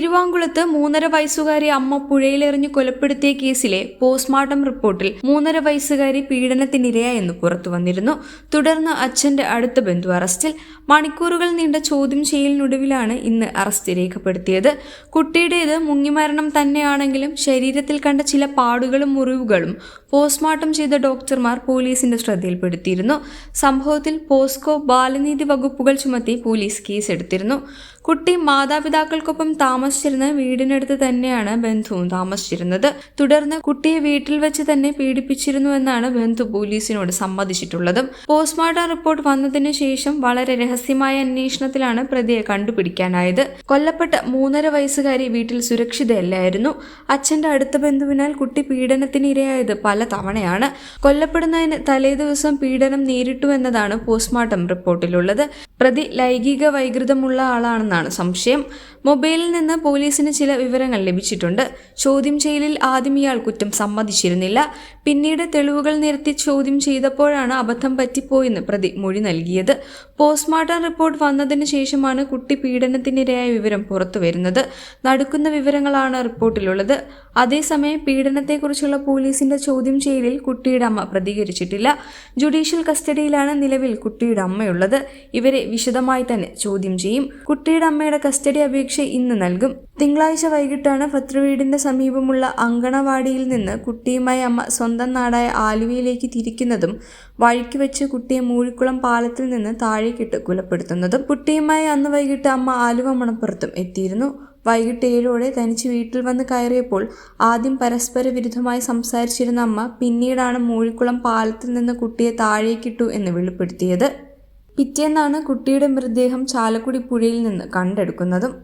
തിരുവാങ്കുളത്ത് മൂന്നര വയസ്സുകാരി അമ്മ പുഴയിലെറിഞ്ഞ് കൊലപ്പെടുത്തിയ കേസിലെ പോസ്റ്റ്മോർട്ടം റിപ്പോർട്ടിൽ മൂന്നര വയസ്സുകാരി പീഡനത്തിനിരയായെന്ന് പുറത്തു വന്നിരുന്നു തുടർന്ന് അച്ഛന്റെ അടുത്ത ബന്ധു അറസ്റ്റിൽ. മണിക്കൂറുകൾ നീണ്ട ചോദ്യം ചെയ്യലിനൊടുവിലാണ് ഇന്ന് അറസ്റ്റ് രേഖപ്പെടുത്തിയത്. കുട്ടിയുടേത് മുങ്ങിമരണം തന്നെയാണെങ്കിലും ശരീരത്തിൽ കണ്ട ചില പാടുകളും മുറിവുകളും പോസ്റ്റ്മോർട്ടം ചെയ്ത ഡോക്ടർമാർ പോലീസിന്റെ ശ്രദ്ധയിൽപ്പെടുത്തിയിരുന്നു. സംഭവത്തിൽ പോസ്കോ ബാലനീതി വകുപ്പുകൾ ചുമത്തി പോലീസ് കേസെടുത്തിരുന്നു. കുട്ടി മാതാപിതാക്കൾക്കൊപ്പം താമസിച്ചിരുന്ന വീടിനടുത്ത് തന്നെയാണ് ബന്ധുവും താമസിച്ചിരുന്നത്. തുടർന്ന് കുട്ടിയെ വീട്ടിൽ വെച്ച് തന്നെ പീഡിപ്പിച്ചിരുന്നു എന്നാണ് ബന്ധു പോലീസിനോട് സമ്മതിച്ചിട്ടുള്ളതും. പോസ്റ്റ്മോർട്ടം റിപ്പോർട്ട് വന്നതിന് ശേഷം വളരെ രഹസ്യമായ അന്വേഷണത്തിലാണ് പ്രതിയെ കണ്ടുപിടിക്കാനായത്. കൊല്ലപ്പെട്ട മൂന്നര വയസ്സുകാരി വീട്ടിൽ സുരക്ഷിതയല്ലായിരുന്നു. അച്ഛന്റെ അടുത്ത ബന്ധുവിനാൽ കുട്ടി പീഡനത്തിന് ഇരയായത് പല തവണയാണ്. കൊല്ലപ്പെടുന്നതിന് തലേദിവസം പീഡനം നേരിട്ടു എന്നതാണ് പോസ്റ്റ്മോർട്ടം റിപ്പോർട്ടിലുള്ളത്. പ്രതി ലൈംഗിക വൈകൃതമുള്ള ആളാണെന്നാണ് സംശയം. മൊബൈലിൽ നിന്ന് പോലീസിന് ചില വിവരങ്ങൾ ലഭിച്ചിട്ടുണ്ട്. ചോദ്യം ചെയ്യലിൽ ആദ്യം ഇയാൾ കുറ്റം സമ്മതിച്ചിരുന്നില്ല. പിന്നീട് തെളിവുകൾ നിരത്തി ചോദ്യം ചെയ്തപ്പോഴാണ് അബദ്ധം പറ്റിപ്പോയെന്ന് പ്രതി മൊഴി നൽകിയത്. പോസ്റ്റ്മോർട്ടം റിപ്പോർട്ട് വന്നതിന് ശേഷമാണ് കുട്ടി പീഡനത്തിനിരയായ വിവരം പുറത്തുവരുന്നത്. നടക്കുന്ന വിവരങ്ങളാണ് റിപ്പോർട്ടിലുള്ളത്. അതേസമയം പീഡനത്തെക്കുറിച്ചുള്ള പോലീസിന്റെ ചോദ്യം ചെയ്യലിൽ കുട്ടിയുടെ അമ്മ പ്രതികരിച്ചിട്ടില്ല. ജുഡീഷ്യൽ കസ്റ്റഡിയിലാണ് നിലവിൽ കുട്ടിയുടെ അമ്മയുള്ളത്. ഇവരെ വിശദമായി തന്നെ ചോദ്യം ചെയ്യും. കുട്ടിയുടെ അമ്മയുടെ കസ്റ്റഡി അപേക്ഷ ഇന്ന് നൽകും. തിങ്കളാഴ്ച വൈകിട്ടാണ് ഭദ്രവീടിന്റെ സമീപമുള്ള അങ്കണവാടിയിൽ നിന്ന് കുട്ടിയുമായി അമ്മ സ്വന്തം നാടായ ആലുവയിലേക്ക് തിരിക്കുന്നതും വഴിക്ക് വെച്ച് കുട്ടിയെ മൂഴിക്കുളം പാലത്തിൽ നിന്ന് താഴേക്കിട്ട് കൊലപ്പെടുത്തുന്നതും കുട്ടിയുമായി അന്ന് വൈകിട്ട് അമ്മ ആലുവ മണപ്പുറത്തും എത്തിയിരുന്നു. വൈകിട്ട് ഏഴോടെ തനിച്ച് വീട്ടിൽ വന്ന് കയറിയപ്പോൾ ആദ്യം പരസ്പര വിരുദ്ധമായി സംസാരിച്ചിരുന്ന അമ്മ പിന്നീടാണ് മൂഴിക്കുളം പാലത്തിൽ നിന്ന് കുട്ടിയെ താഴേക്കിട്ടു എന്ന് വെളിപ്പെടുത്തിയത്. പിറ്റേന്നാണ് കുട്ടിയുടെ മൃതദേഹം ചാലക്കുടി പുഴയിൽ നിന്ന് കണ്ടെടുക്കുന്നതും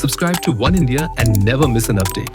Subscribe to One India and never miss an update.